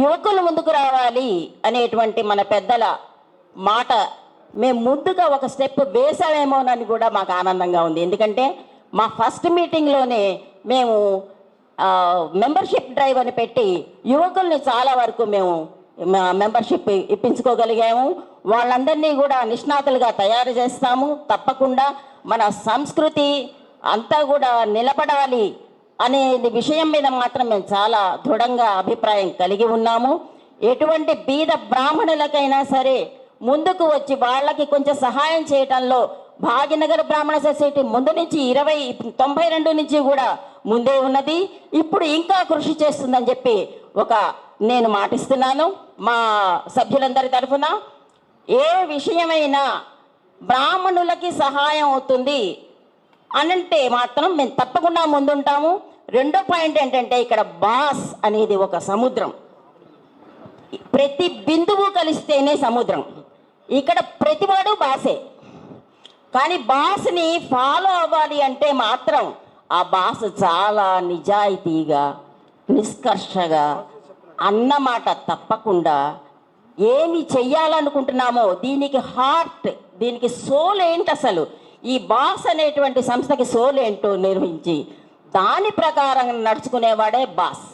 యువకులు ముందుకు రావాలి అనేటువంటి మన పెద్దల మాట మేము ముందుగా ఒక స్టెప్ వేసామేమోనని కూడా మాకు ఆనందంగా ఉంది. ఎందుకంటే మా ఫస్ట్ మీటింగ్లోనే మేము మెంబర్షిప్ డ్రైవ్ అని పెట్టి యువకుల్ని చాలా వరకు మేము మెంబర్షిప్ ఇప్పించుకోగలిగాము. వాళ్ళందరినీ కూడా నిష్ణాతులుగా తయారు చేస్తాము. తప్పకుండా మన సంస్కృతి అంతా కూడా నిలబడాలి అనే విషయం మీద మాత్రం మేము చాలా దృఢంగా అభిప్రాయం కలిగి ఉన్నాము. ఎటువంటి బీద బ్రాహ్మణులకైనా సరే ముందుకు వచ్చి వాళ్ళకి కొంచెం సహాయం చేయటంలో భాగ్యనగర్ బ్రాహ్మణ సొసైటీ ముందు నుంచి ఇరవై తొంభై రెండు నుంచి కూడా ముందే ఉన్నది. ఇప్పుడు ఇంకా కృషి చేస్తుందని చెప్పి ఒక నేను మాటిస్తున్నాను మా సభ్యులందరి తరఫున. ఏ విషయమైనా బ్రాహ్మణులకి సహాయం అవుతుంది. అనంటే మాత్రం మేము తప్పకుండా ముందుంటాము. రెండో పాయింట్ ఏంటంటే ఇక్కడ బాస్ అనేది ఒక సముద్రం. ప్రతి బిందువు కలిస్తేనే సముద్రం. ఇక్కడ ప్రతివాడు బాసే. కానీ బాస్ని ఫాలో అవ్వాలి అంటే మాత్రం ఆ బాస్ చాలా నిజాయితీగా నిష్కర్షగా అన్నమాట తప్పకుండా ఏమి చెయ్యాలనుకుంటున్నామో దీనికి హార్ట్ దీనికి సోల్ ఏంటి అసలు? ఈ బాస్ అనేటువంటి సంస్థకి సోలేంటో నిర్వహించి దాని ప్రకారం నడుచుకునేవాడే బాస్.